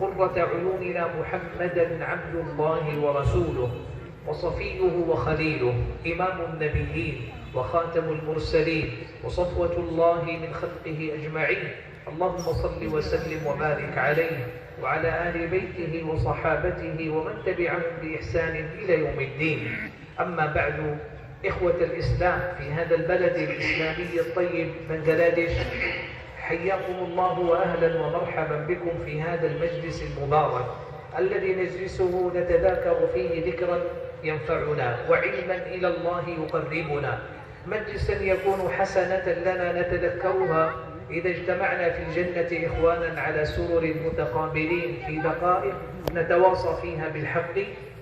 وقرة عيوننا محمدا عبد الله ورسوله وصفيه وخليله إمام النبيين وخاتم المرسلين وصفوة الله من خلقه أجمعين. اللهم صل وسلم وبارك عليه وعلى آل بيته وصحابته ومن تبعهم بإحسان إلى يوم الدين. أما بعد إخوة الإسلام في هذا البلد الإسلامي الطيب بنغلاديش حياكم الله وأهلا ومرحبا بكم في هذا المجلس المبارك الذي نجلسه نتذاكر فيه ذكرا ينفعنا وعلما إلى الله يقربنا. مجلسا يكون حسنة لنا نتذكرها إذا اجتمعنا في الجنة إخوانا على سرر متقابلين في دقائق نتواصى فيها بالحق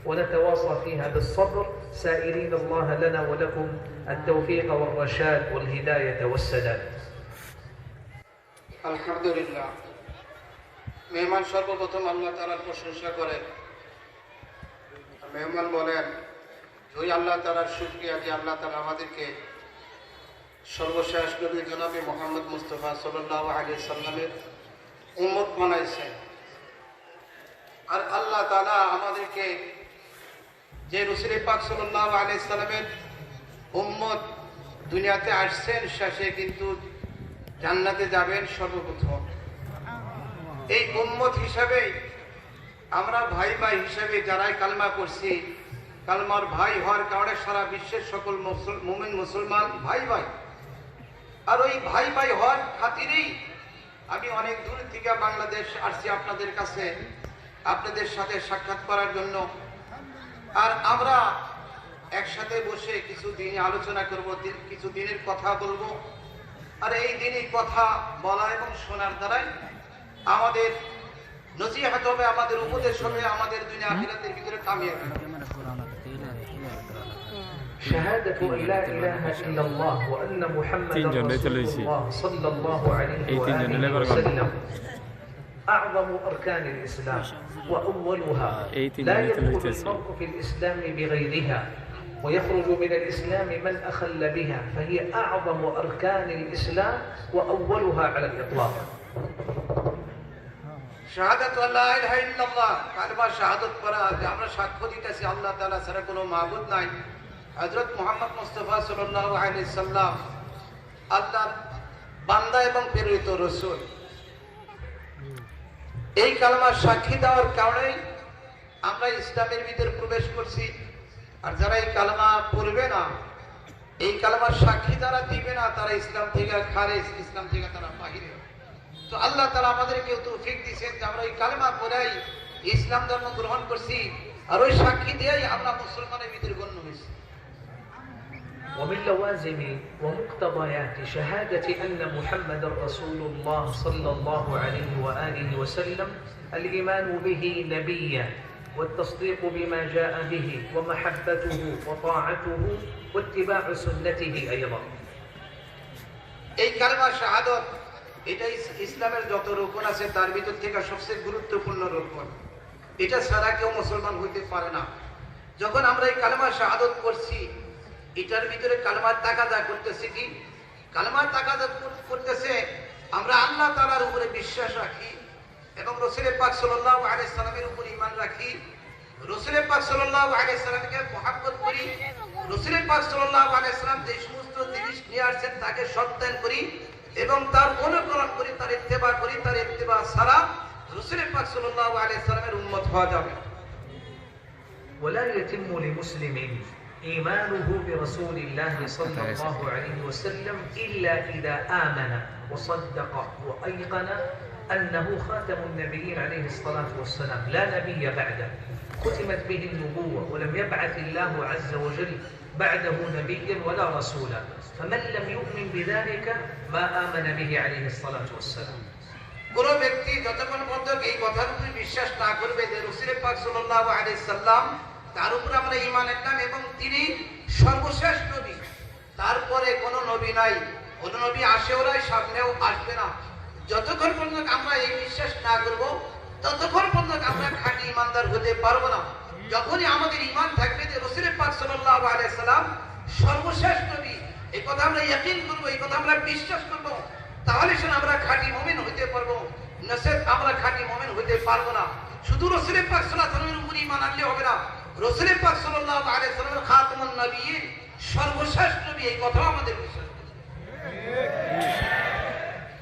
ونتواصى فيها بالصبر. سائلين الله لنا ولكم التوفيق والرشاد والهداية والسداد আলহামদুলিল্লাহ। মেহমান সর্বপ্রথম আল্লাহ তালার প্রশংসা করেন। মেহমান বলেন ওই আল্লাহ তালার শুক্রিয়া যে আল্লাহ তালা আমাদেরকে সর্বশেষ নবী জনাবি মোহাম্মদ মুস্তফা সাল্লাহ আলী সাল্লামের উম্মত বানাইছেন। আর আল্লাহ তালা আমাদেরকে যে রসুলি পাক সাল্লাহ আলী সাল্লামের উম্মত দুনিয়াতে আসছেন, শেষে কিন্তু জান্নাতে যাবেন সর্বপ্রথম। এই উম্মত হিসাবে, আমরা ভাই ভাই হিসাবে যারাই কালমা করছি কালমার ভাই হওয়ার কারণে সারা বিশ্বের সকল মুমিন মুসলমান ভাই ভাই। আর ওই ভাই ভাই হওয়ার খাতিরেই আমি অনেক দূর থেকে বাংলাদেশ আসছি আপনাদের কাছে, আপনাদের সাথে সাক্ষাৎ করার জন্য। আর আমরা একসাথে বসে কিছু দিনে আলোচনা করব কিছু দিনের কথা বলব। আর এই দিনই কথা বলা এবং শোনার দ্বারাই আমাদের নসিহাত হবে আমাদের উপদেশ হবে আমাদের দুনিয়া আখিরাতের ভিতরে কামিয়াবি হবে شهادة أن لا إله إلا الله وأن محمدا তিনজন رسول চলে এসেছি। الله صلى الله عليه এই তিনজন وآله লেবার করে। وسلم أعظم أركان الإسلام وأولها এই তিনজন لا চলে يدخل এসেছি। المرء في الإسلام بغيرها ويخرج من الإسلام من أخل بها فهي أعظم أركان الإسلام وأولها على الإطلاق শাহাদাত আল্লাহ ইলাহা ইল্লাল্লাহ কালমা শাহাদাত করা যে আমরা সাক্ষ্য দিতেছি আল্লাহ তাআলা ছাড়া কোনো মাবুদ নাই হযরত মুহাম্মদ মুস্তাফা সাল্লাল্লাহু আলাইহি সাল্লাম আল্লাহর বান্দা এবং প্রেরিত রাসূল এই কালমা সাক্ষী দেওয়ার কারণেই আমরা ইসলামের ভিতরে প্রবেশ করছি আর যারা এই কালমা পড়বে না এই কালমার সাক্ষী যারা দিবে না তারা ইসলাম থেকে খারেজ ইসলাম থেকে তারা বাহিরে হবে। তো আল্লাহ তারা আমাদেরকে তৌফিক দিয়েছেন যে আমরা ওই কালেমা পড়াই ইসলাম ধর্ম গ্রহণ করছি আর ওই সাক্ষী দিয়েই আমরা মুসলমানের ভিতরে গণ্য হয়েছি ومن لوازم ومقتضيات شهادة أن محمد رسول الله صلى الله عليه وآله وسلم الإيمان به نبيا والتصديق بما جاء به ومحبته وطاعته واتباع سنته أيضا এই কালেমা শাহাদত এটাই ইসলামের যত রোপণ আছে তার ভিতর থেকে সবচেয়ে গুরুত্বপূর্ণ রোপণ এটা ছাড়া কেউ মুসলমান হইতে পারে না যখন আমরা এই কালেমা শাহাদত করছি এটার ভিতরে কালেমার তাকাজা করতেছে কি কালেমার তাকাজা কর- করতেছে আমরা আল্লাহ তালার উপরে বিশ্বাস রাখি এবং রসুলের পাক সাল্লাহ আলাই সালামের উপর ইমান রাখি রসুলের পাক সাল্লাহ আলাই সালামকে মহাব্বত করি রসুলের পাক সাল্লাহ আলাই সালাম যে সমস্ত জিনিস নিয়ে আসছেন তাকে সত্যায়ন করি এবং তার অনুকরণ করি তার ইত্তেবা করি তার ইত্তেবা ছাড়া রসুলের পাক সাল্লাহ আলাই সালামের উন্মত হওয়া যাবে না। ولا يتم لمسلم إيمانه برسول الله صلى الله عليه وسلم إلا إذا آمن وصدق وأيقن أنه خاتم النبيين عليه الصلاة والسلام لا نبي بعده ختمت به النبوة ولم يبعث الله عز وجل بعده نبيا ولا رسولا فمن لم يؤمن بذلك ما آمن به عليه الصلاة والسلام কোন ব্যক্তি যতক্ষণ পর্যন্ত এই কথার উপরে বিশ্বাস না করবে যে রসুল পাক সাল্লাল্লাহু আলাইহি সাল্লাম তার উপর আমরা ঈমান আনলাম এবং তিনি সর্বশেষ নবী তারপরে কোন নবী নাই কোন নবী আসেও নাই সামনেও আসবে না যতক্ষণ পর্যন্ত আমরা এই বিশ্বাস না করব, ততক্ষণ পর্যন্ত আমরা খাঁটি ইমানদার হতে পারব না। যখনই আমাদের ইমান থাকবে যে রসুল পাক সাল্লাল্লাহু আলাইহি সাল্লাম সর্বশেষ নবী, এই কথা আমরা ইয়াকিন করব, এই কথা আমরা বিশ্বাস করব, তাহলে সে আমরা খাঁটি মুমিন হইতে পারব। নসেদ আমরা খাঁটি মুমিন হইতে পারব না। শুধু রসুলের পাক আলাইহি ওয়াসাল্লামের উপর ঈমান আনলে হবে না। রসুলের পাক সাল্লাল্লাহু আলাইহি ওয়াসাল্লামের খাতামুন নবিয়্যিন সর্বশেষ নবী, এই কথাও আমাদের বিশ্বাস।